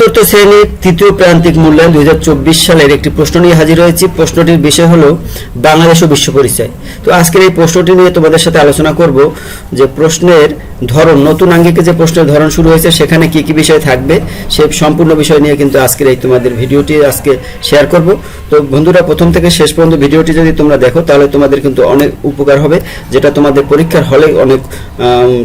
চতুর্থ শ্রেণির তৃতীয় প্রান্তিক মূল্যায়ন দুই হাজার চব্বিশ সালের একটি প্রশ্ন নিয়ে হাজির হয়েছি। প্রশ্নটির বিষয় হলো বাংলাদেশ ও বিশ্ব পরিচয়। তো আজকের এই প্রশ্নটি নিয়ে তোমাদের সাথে আলোচনা করব যে প্রশ্নের ধরন, নতুন আঙ্গিকে যে প্রশ্নের ধরন শুরু হয়েছে, সেখানে কি কি বিষয় থাকবে, সে সম্পূর্ণ বিষয় নিয়ে কিন্তু আজকের এই তোমাদের ভিডিওটি আজকে শেয়ার করব। তো বন্ধুরা, প্রথম থেকে শেষ পর্যন্ত ভিডিওটি যদি তোমরা দেখো, তাহলে তোমাদের কিন্তু অনেক উপকার হবে, যেটা তোমাদের পরীক্ষার হলে অনেক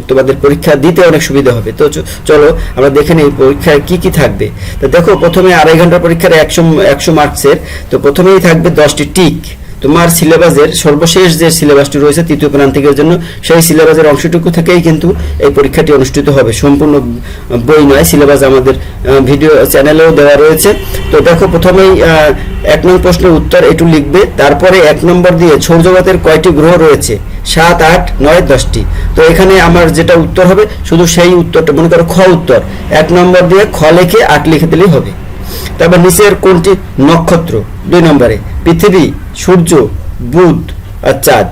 তোমাদের পরীক্ষা দিতে অনেক সুবিধা হবে। তো চলো আমরা দেখে নিই পরীক্ষায় কি কি থাকবে। তো দেখো, প্রথমে আড়াই ঘণ্টা পরীক্ষার একশো একশো মার্কসের তো প্রথমেই থাকবে দশটি টিক তোমার সিলেবাসের সর্বশেষ যে সিলেবাসটি রয়েছে তৃতীয় প্রান্তিকের জন্য, সেই সিলেবাসের অংশটুকু থেকেই কিন্তু এই পরীক্ষাটি অনুষ্ঠিত হবে। সম্পূর্ণ বই নয় সিলেবাস আমাদের ভিডিও চ্যানেলেও দেওয়া রয়েছে। তো দেখো, প্রথমেই এক নম্বর প্রশ্নের উত্তর একটু লিখবে। তারপরে এক নম্বর দিয়ে সৌরজগতের কয়টি গ্রহ রয়েছে? সাত, আট, নয়, দশটি। তো এখানে আমার যেটা উত্তর হবে, শুধু সেই উত্তরটা, মনে করো খ উত্তর। এক নম্বর দিয়ে খ লিখে আট লিখে দিলেই হবে। তারপর নিচের কোনটি? নক্ষত্র, দুই নম্বরে। পৃথিবী, সূর্য, বুধ আর চাঁদ।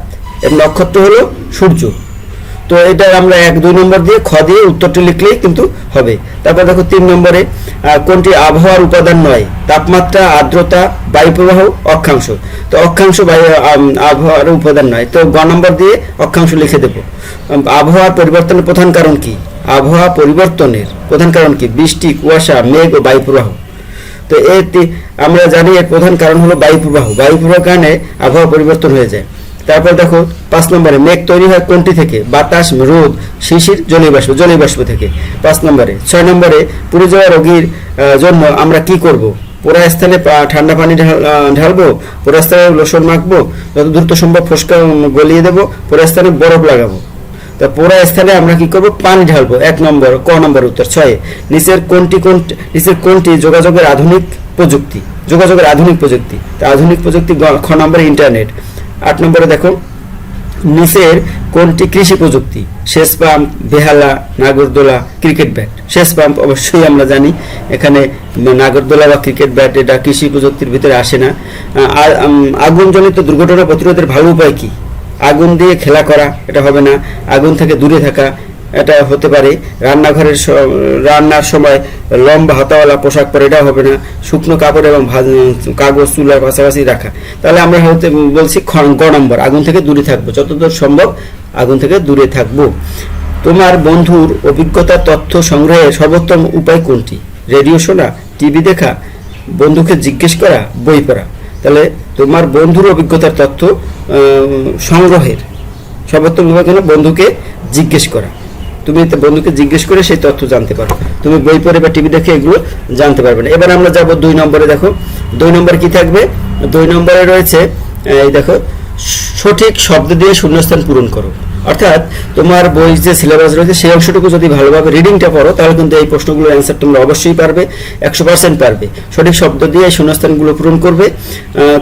এর নক্ষত্র হলো সূর্য। তো এটা আমরা এক, দুই নম্বর দিয়ে খ দিয়ে উত্তরটি লিখলেই কিন্তু হবে। তারপর দেখো তিন নম্বরে কোনটি আবহাওয়ার উপাদান নয়? তাপমাত্রা, আর্দ্রতা, বায়ুপ্রবাহ, অক্ষাংশ। তো অক্ষাংশ, বায়ু আবহাওয়ার উপাদান নয়। তো গ নম্বর দিয়ে অক্ষাংশ লিখে দেবো। আবহাওয়ার পরিবর্তনের প্রধান কারণ কি? আবহাওয়া পরিবর্তনের প্রধান কারণ কি? বৃষ্টি, কুয়াশা, মেঘ ও বায়ুপ্রবাহ। তো তি- আমরা জানি এর প্রধান কারণ হলো বায়ু প্রবাহ। বায়ু প্রবাহের কারণে আবহাওয়া পরিবর্তন হয়ে যায়। তারপর দেখো, পাঁচ নম্বরে, মেঘ তৈরি হয় কোনটি থেকে? বাতাস, রোদ, শিশির জলীয় বাষ্প জলীয় বাষ্প থেকে। পাঁচ নম্বরে, ছয় নম্বরে, পুড়ে যাওয়া রোগীর জন্য আমরা কি করব? পোড়া স্থানে ঠান্ডা পানি ঢালবো পোড়া স্থানে লোশন মাখবো, যত দ্রুত সম্ভব ফসকা গলিয়ে দেবো পোড়া স্থানে বরফ লাগাবো। তা পোড়া স্থানে আমরা কি করব? পানি ঢালবো। এক নম্বর, ক নম্বর উত্তর? ছয়। নিচের কোনটি কোনটি, নিচের কোনটি যোগাযোগের আধুনিক প্রযুক্তি? যোগাযোগের আধুনিক প্রযুক্তি। তা আধুনিক প্রযুক্তি খ নম্বরে ইন্টারনেট। আট নম্বরে দেখো, নিচের কোনটি কৃষি প্রযুক্তি? সেচ পাম্প, বেহালা, নাগরদোলা, ক্রিকেট ব্যাট। সেচ পাম্প অবশ্যই আমরা জানি, এখানে নাগরদোলা বা ক্রিকেট ব্যাট, এটা কৃষি প্রযুক্তির ভিতরে আসে না। আর আগুনজনিত দুর্ঘটনা প্রতিরোধের ভালো উপায় কি? আগুন দিয়ে খেলা করা, এটা হবে না। আগুন থেকে দূরে থাকা, এটা হতে পারে। রান্নাঘরের রান্নার সময় লম্বা হাতাওয়ালা পোশাক পরে এটা হবে না। শুকনো কাপড় এবং কাগজ, চুলার পাশাপাশি রাখা। তাহলে আমরা হতে বলছি গ নম্বর, আগুন থেকে দূরে থাকব। যতদূর সম্ভব আগুন থেকে দূরে থাকব। তোমার বন্ধুর অভিজ্ঞতার তথ্য সংগ্রহের সর্বোত্তম উপায় কোনটি? রেডিও শোনা, টিভি দেখা, বন্ধুকে জিজ্ঞেস করা, বই পড়া। তাহলে তোমার বন্ধুর অভিজ্ঞতার তথ্য সংগ্রহের সর্বোত্তম উপায় বন্ধুকে জিজ্ঞেস করা। তুমি বন্ধুকে জিজ্ঞেস করে সেই তথ্য জানতে পারো। তুমি বই পড়ে বা টিভি দেখে এগুলো জানতে পারবে না। এবার আমরা যাব দুই নম্বরে, দেখো। দুই নম্বর কি থাকবে? দুই নম্বরে রয়েছে, এই দেখো সঠিক শব্দ দিয়ে শূন্যস্থান পূরণ করো। অর্থাৎ তোমার বই যে সিলেবাস রয়েছে, সেই অংশটুকু যদি ভালোভাবে রিডিংটা পড়ো তাহলে কিন্তু এই প্রশ্নগুলোর অ্যান্সার তোমরা অবশ্যই পারবে, একশো পার্সেন্ট পারবে। সঠিক শব্দ দিয়ে এই শূন্যস্থানগুলো পূরণ করবে।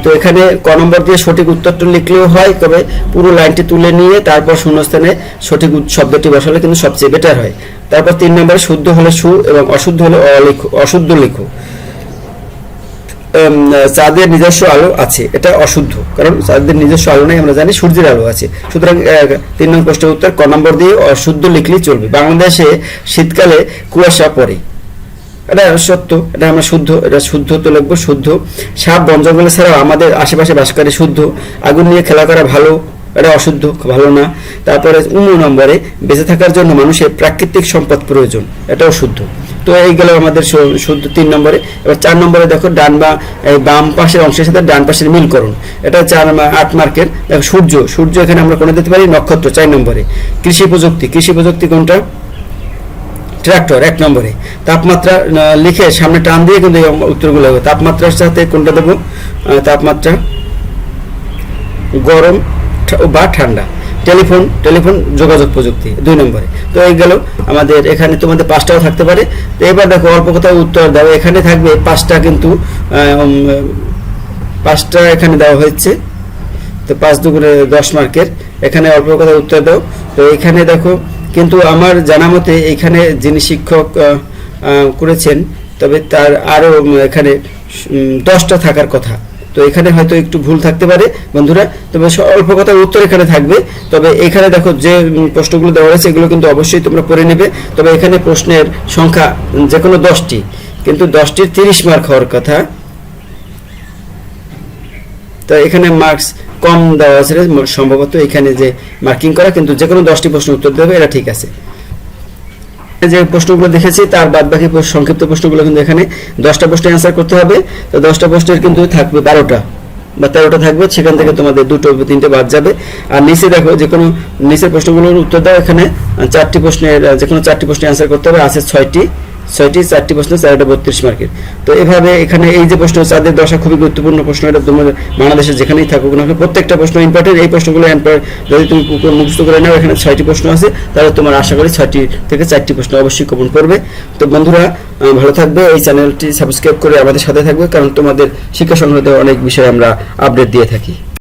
তো এখানে ক নম্বর দিয়ে সঠিক উত্তরটা লিখলেও হয়, তবে পুরো লাইনটি তুলে নিয়ে তারপর শূন্যস্থানে সঠিক শব্দটি বসালে কিন্তু সবচেয়ে বেটার হয়। তারপর তিন নম্বরে শুদ্ধ হলে সু এবং অশুদ্ধ হলে অলিখো অশুদ্ধ লিখো। চাঁদের নিজস্ব আলো আছে, এটা অশুদ্ধ। কারণ চাঁদের নিজস্ব আলো নেই, আমরা জানি সূর্যের আলো আছে। সুতরাং তিন নম্বর প্রশ্নের উত্তর, ক নম্বর দিয়ে অশুদ্ধ লিখলেই চলবে। বাংলাদেশে শীতকালে কুয়াশা পড়ে। এটা সত্য, এটা আমরা শুদ্ধ, এটা শুদ্ধ তো লিখব, শুদ্ধ। সাপ, বন জঙ্গলে ছাড়াও আমাদের আশেপাশে বাস করে শুদ্ধ। আগুন নিয়ে খেলা করা ভালো, এটা অশুদ্ধ, ভালো না। তারপরে উন্ন নম্বরে বেঁচে থাকার জন্য মানুষের প্রাকৃতিক সম্পদ প্রয়োজন, এটাও শুদ্ধ। তো এই গেল আমাদের শুদ্ধ তিন নম্বরে। এবার চার নম্বরে দেখো, ডান বা বাম পাশের অংশের সাথে ডান পাশের মিলকরণ এটা চার আট মার্কের, দেখো, সূর্য। সূর্য এখানে আমরা কোনো দিতে পারি, নক্ষত্র, চার নম্বরে। কৃষি প্রযুক্তি। কৃষি প্রযুক্তি কোনটা? ট্র্যাক্টর, এক নম্বরে। তাপমাত্রা লিখে সামনে টান দিয়ে কিন্তু উত্তরগুলো হবে। তাপমাত্রার সাথে কোনটা দেবো? তাপমাত্রা গরম বা ঠান্ডা। টেলিফোন টেলিফোন যোগাযোগ প্রযুক্তি, দুই নম্বরে। তো এই গেল আমাদের, এখানে তোমাদের পাঁচটাও থাকতে পারে। তো এবার দেখো, অল্প কোথাও উত্তর দাও। এখানে থাকবে পাঁচটা কিন্তু পাঁচটা এখানে দেওয়া হয়েছে। তো পাঁচ দুগুণে দশ মার্কের। এখানে অল্প কথা উত্তর দাও। তো এখানে দেখো, কিন্তু আমার জানা মতে এখানে যিনি শিক্ষক করেছেন, তবে তার আরও এখানে দশটা থাকার কথা। তো এখানে হয়তো একটু ভুল থাকতে পারে, বন্ধুরা। তবে অল্প কথা উত্তর এখানে থাকবে। তবে এখানে দেখো যে প্রশ্নগুলো দেওয়া হয়েছে এগুলো কিন্তু অবশ্যই তোমরা পড়ে নেবে। তবে এখানে প্রশ্নের সংখ্যা যে কোনো দশটি। কিন্তু দশটির তিরিশ মার্ক হওয়ার কথা। তো এখানে মার্কস কম দেওয়া আছে সম্ভবত এখানে যে মার্কিং করা, কিন্তু যে কোনো দশটি প্রশ্ন উত্তর দেবে এটা ঠিক আছে। যে প্রশ্নগুলো দেখেছি, তার বাদ বাকি সংক্ষিপ্ত প্রশ্নগুলো কিন্তু এখানে দশটা প্রশ্নে অ্যান্সার করতে হবে। তো দশটা প্রশ্নের কিন্তু থাকবে বারোটা বা তেরোটা থাকবে, সেখান থেকে তোমাদের দুটো তিনটে বাদ যাবে। আর নিচে দেখো, যে কোনো নিচের প্রশ্নগুলোর উত্তর দাও এখানে। চারটি প্রশ্নের, যে কোনো চারটি প্রশ্নে অ্যান্সার করতে হবে, আছে ছয়টি। ছয়টি, চারটি প্রশ্ন, চারটা বত্রিশ মার্কের। তো এভাবে এখানে এই যে প্রশ্ন, চাঁদের দশা খুবই গুরুত্বপূর্ণ প্রশ্ন, এটা তোমার বাংলাদেশে যেখানেই থাকুক না প্রত্যেকটা প্রশ্ন ইম্পর্টেন্ট এই প্রশ্নগুলো যদি তুমি মুখস্থ করে নাও, এখানে ছয়টি প্রশ্ন আছে, তাহলে তোমার আশা করি ছয়টি থেকে চারটি প্রশ্ন অবশ্যই কমন করবে। তো বন্ধুরা ভালো থাকবে, এই চ্যানেলটি সাবস্ক্রাইব করে আমাদের সাথে থাকবে, কারণ তোমাদের শিক্ষা সংক্রান্ত অনেক বিষয় আমরা আপডেট দিয়ে থাকি।